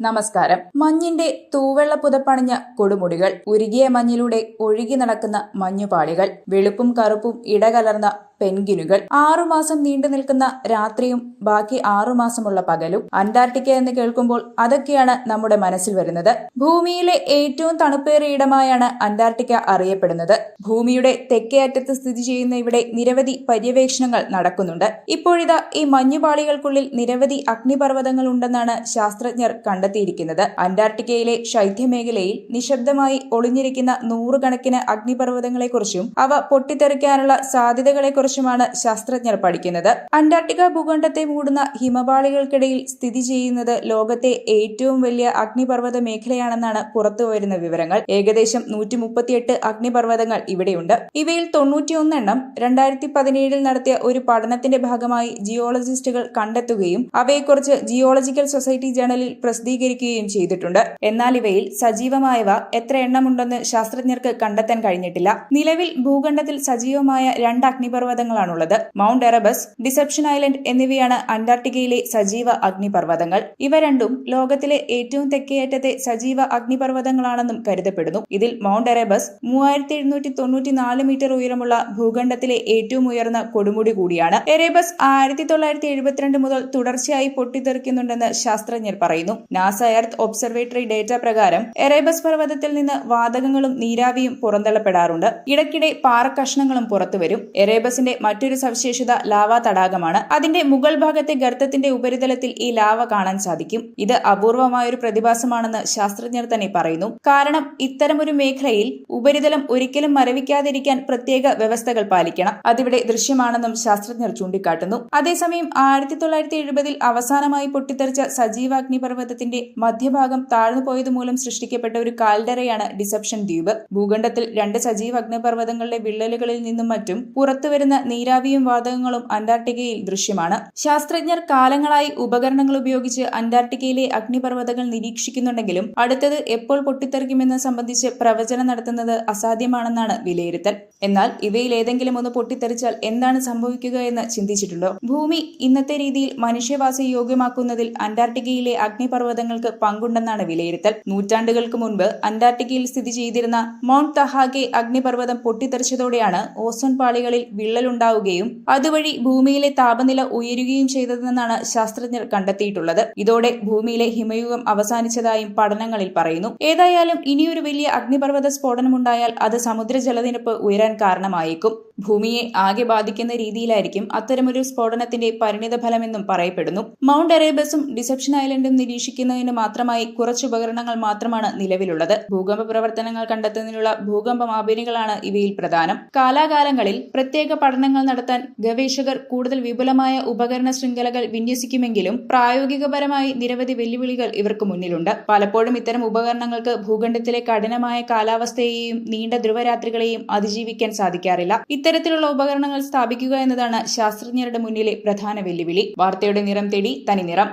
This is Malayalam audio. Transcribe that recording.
നമസ്കാരം. മഞ്ഞിന്റെ തൂവെള്ള പുതപ്പണിഞ്ഞ കൊടുമുടികൾ ഉരുകിയ മഞ്ഞിലൂടെ ഒഴുകി നടക്കുന്ന മഞ്ഞുപാളികൾ വെളുപ്പും കറുപ്പും ഇടകലർന്ന പെൻഗിനുകൾ ആറുമാസം നീണ്ടു നിൽക്കുന്ന രാത്രിയും ബാക്കി ആറുമാസമുള്ള പകലും അന്റാർട്ടിക്ക എന്ന് കേൾക്കുമ്പോൾ അതൊക്കെയാണ് നമ്മുടെ മനസ്സിൽ വരുന്നത്. ഭൂമിയിലെ ഏറ്റവും തണുപ്പേറിയ ഇടമായാണ് അന്റാർട്ടിക്ക അറിയപ്പെടുന്നത്. ഭൂമിയുടെ തെക്കേ അറ്റത്ത് സ്ഥിതി ചെയ്യുന്ന ഇവിടെ നിരവധി പര്യവേക്ഷണങ്ങൾ നടക്കുന്നുണ്ട്. ഇപ്പോഴിതാ ഈ മഞ്ഞുപാളികൾക്കുള്ളിൽ നിരവധി അഗ്നിപർവതങ്ങൾ ഉണ്ടെന്നാണ് ശാസ്ത്രജ്ഞർ കണ്ടെത്തിയിരിക്കുന്നത്. അന്റാർട്ടിക്കയിലെ ശൈത്യമേഖലയിൽ നിശബ്ദമായി ഒളിഞ്ഞിരിക്കുന്ന നൂറുകണക്കിന് അഗ്നിപർവതങ്ങളെക്കുറിച്ചും അവ പൊട്ടിത്തെറിക്കാനുള്ള സാധ്യതകളെക്കുറിച്ചുമാണ് ശാസ്ത്രജ്ഞർ പഠിക്കുന്നത്. അന്റാർട്ടിക്ക ഭൂഖണ്ഡത്തെ മൂടുന്ന ഹിമപാളികൾക്കിടയിൽ സ്ഥിതി ചെയ്യുന്നത് ലോകത്തെ ഏറ്റവും വലിയ അഗ്നിപർവത മേഖലയാണെന്നാണ് പുറത്തുവരുന്ന വിവരങ്ങൾ. ഏകദേശം നൂറ്റി മുപ്പത്തിയെട്ട് അഗ്നിപർവതങ്ങൾ ഇവിടെയുണ്ട്. ഇവയിൽ തൊണ്ണൂറ്റിയൊന്നെണ്ണം രണ്ടായിരത്തി പതിനേഴിൽ നടത്തിയ ഒരു പഠനത്തിന്റെ ഭാഗമായി ജിയോളജിസ്റ്റുകൾ കണ്ടെത്തുകയും അവയെക്കുറിച്ച് ജിയോളജിക്കൽ സൊസൈറ്റി ജേണലിൽ പ്രസിദ്ധീകരിക്കുകയും ചെയ്തിട്ടുണ്ട്. എന്നാൽ ഇവയിൽ സജീവമായവ എത്ര എണ്ണമുണ്ടെന്ന് ശാസ്ത്രജ്ഞർക്ക് കണ്ടെത്താൻ കഴിഞ്ഞിട്ടില്ല. നിലവിൽ ഭൂഖണ്ഡത്തിൽ സജീവമായ രണ്ട് അഗ്നിപർവതങ്ങളാണുള്ളത് മൗണ്ട് എറബസ് ഡിസെപ്ഷൻ ഐലൻഡ് എന്നിവയാണ് അന്റാർട്ടിക്കയിലെ സജീവ അഗ്നിപർവതങ്ങൾ. ഇവ രണ്ടും ലോകത്തിലെ ഏറ്റവും തെക്കേയറ്റത്തെ സജീവ അഗ്നിപർവതങ്ങളാണെന്നും കരുതപ്പെടുന്നു. ഇതിൽ മൗണ്ട് എറബസ് മൂവായിരത്തി എഴുന്നൂറ്റി തൊണ്ണൂറ്റി നാല് മീറ്റർ ഉയരമുള്ള ഭൂഖണ്ഡത്തിലെ ഏറ്റവും ഉയർന്ന കൊടുമുടി കൂടിയാണ്. എറേബസ് ആയിരത്തി തൊള്ളായിരത്തി എഴുപത്തിരണ്ട് മുതൽ തുടർച്ചയായി പൊട്ടിത്തെറിക്കുന്നുണ്ടെന്ന് ശാസ്ത്രജ്ഞർ പറയുന്നു. നാസ എർത്ത് ഒബ്സർവേറ്ററി ഡേറ്റ പ്രകാരം എറേബസ് പർവതത്തിൽ നിന്ന് വാതകങ്ങളും നീരാവിയും പുറന്തള്ളപ്പെടാറുണ്ട്. ഇടയ്ക്കിടെ പാറക്കഷ്ണങ്ങളും പുറത്തുവരും. എറേബസിന്റെ മറ്റൊരു സവിശേഷത ലാവ തടാകമാണ്. അതിന്റെ മുകൾ ഭാഗത്തെ ഗർത്തത്തിന്റെ ഉപരിതലത്തിൽ ഈ ലാവ കാണാൻ സാധിക്കും. ഇത് അപൂർവമായൊരു പ്രതിഭാസമാണെന്ന് ശാസ്ത്രജ്ഞർ തന്നെ പറയുന്നു. കാരണം ഇത്തരമൊരു മേഖലയിൽ ഉപരിതലം ഒരിക്കലും മരവിക്കാതിരിക്കാൻ പ്രത്യേക വ്യവസ്ഥകൾ പാലിക്കണം. അതിവിടെ ദൃശ്യമാണെന്നും ശാസ്ത്രജ്ഞർ ചൂണ്ടിക്കാട്ടുന്നു. അതേസമയം ആയിരത്തി തൊള്ളായിരത്തി എഴുപതിൽ അവസാനമായി പൊട്ടിത്തെറിച്ച സജീവാഗ്നിപർവതത്തിന്റെ മധ്യഭാഗം താഴ്ന്നു പോയത് മൂലം സൃഷ്ടിക്കപ്പെട്ട ഒരു കാൽഡറയാണ് ഡിസപ്ഷൻ ദ്വീപ്. ഭൂഖണ്ഡത്തിൽ രണ്ട് സജീവ അഗ്നിപർവതങ്ങളുടെ വിള്ളലുകളിൽ നിന്നും മറ്റും പുറത്തുവരുന്ന നീരാവിയും വാതകങ്ങളും അന്റാർട്ടിക്കയിൽ ദൃശ്യമാണ്. ശാസ്ത്രജ്ഞർ കാലങ്ങളായി ഉപകരണങ്ങൾ ഉപയോഗിച്ച് അന്റാർട്ടിക്കയിലെ അഗ്നിപർവതങ്ങൾ നിരീക്ഷിക്കുന്നുണ്ടെങ്കിലും അടുത്തത് എപ്പോൾ പൊട്ടിത്തെറിക്കുമെന്ന് സംബന്ധിച്ച് പ്രവചനം നടത്തുന്നത് അസാധ്യമാണെന്നാണ് വിലയിരുത്തൽ. എന്നാൽ ഇവയിൽ ഏതെങ്കിലും ഒന്ന് പൊട്ടിത്തെറിച്ചാൽ എന്താണ് സംഭവിക്കുക എന്ന് ചിന്തിച്ചിട്ടുണ്ടോ? ഭൂമി ഇന്നത്തെ രീതിയിൽ മനുഷ്യവാസ യോഗ്യമാക്കുന്നതിൽ അന്റാർട്ടിക്കയിലെ അഗ്നിപർവതങ്ങൾക്ക് പങ്കുണ്ടെന്നാണ് വിലയിരുത്തൽ. നൂറ്റാണ്ടുകൾക്ക് മുൻപ് അന്റാർട്ടിക്കയിൽ സ്ഥിതി ചെയ്തിരുന്ന മൗണ്ട് തഹാഗെ അഗ്നിപർവതം പൊട്ടിത്തെറിച്ചതോടെയാണ് ഓസോൺ പാളികളിൽ വിള്ളലുണ്ടാവുകയും അതുവഴി ഭൂമിയിലെ താപനില ഉയരുകയും ചെയ്തതെന്നാണ് ശാസ്ത്രജ്ഞർ കണ്ടെത്തിയിട്ടുള്ളത്. ഇതോടെ ഭൂമിയിലെ ഹിമയുഗം അവസാനിച്ചതായും പഠനങ്ങളിൽ പറയുന്നു. ഏതായാലും ഇനിയൊരു വലിയ അഗ്നിപർവത സ്ഫോടനമുണ്ടായാൽ അത് സമുദ്ര ജലനിരപ്പ് ഉയരാൻ കാരണമായേക്കും. ഭൂമിയെ ആകെ ബാധിക്കുന്ന രീതിയിലായിരിക്കും അത്തരമൊരു സ്ഫോടനത്തിന്റെ പരിണിത ഫലമെന്നും പറയപ്പെടുന്നു. മൗണ്ട് എറേബസും ഡിസപ്ഷൻ ഐലൻഡും നിരീക്ഷിക്കുന്നതിന് മാത്രമായി കുറച്ച് ഉപകരണങ്ങൾ മാത്രമാണ് നിലവിലുള്ളത്. ഭൂകമ്പ പ്രവർത്തനങ്ങൾ കണ്ടെത്തുന്നതിനുള്ള ഭൂകമ്പ മാപിനികളാണ് ഇവയിൽ പ്രധാനം. കാലാകാലങ്ങളിൽ പ്രത്യേക പഠനങ്ങൾ നടത്താൻ ഗവേഷകർ കൂടുതൽ വിപുലമായ ഉപകരണ ശൃംഖലകൾ വിന്യസിക്കുമെങ്കിലും പ്രായോഗികപരമായി നിരവധി വെല്ലുവിളികൾ ഇവർക്ക് മുന്നിലുണ്ട്. പലപ്പോഴും ഇത്തരം ഉപകരണങ്ങൾക്ക് ഭൂഖണ്ഡത്തിലെ കഠിനമായ കാലാവസ്ഥയെയും നീണ്ട ധ്രുവരാത്രികളെയും അതിജീവിക്കാൻ സാധിക്കാറില്ല. ഇത്തരത്തിലുള്ള ഉപകരണങ്ങൾ സ്ഥാപിക്കുക എന്നതാണ് ശാസ്ത്രജ്ഞരുടെ മുന്നിലെ പ്രധാന വെല്ലുവിളി. വാർത്തയുടെ നിറം തേടി തനി നിറം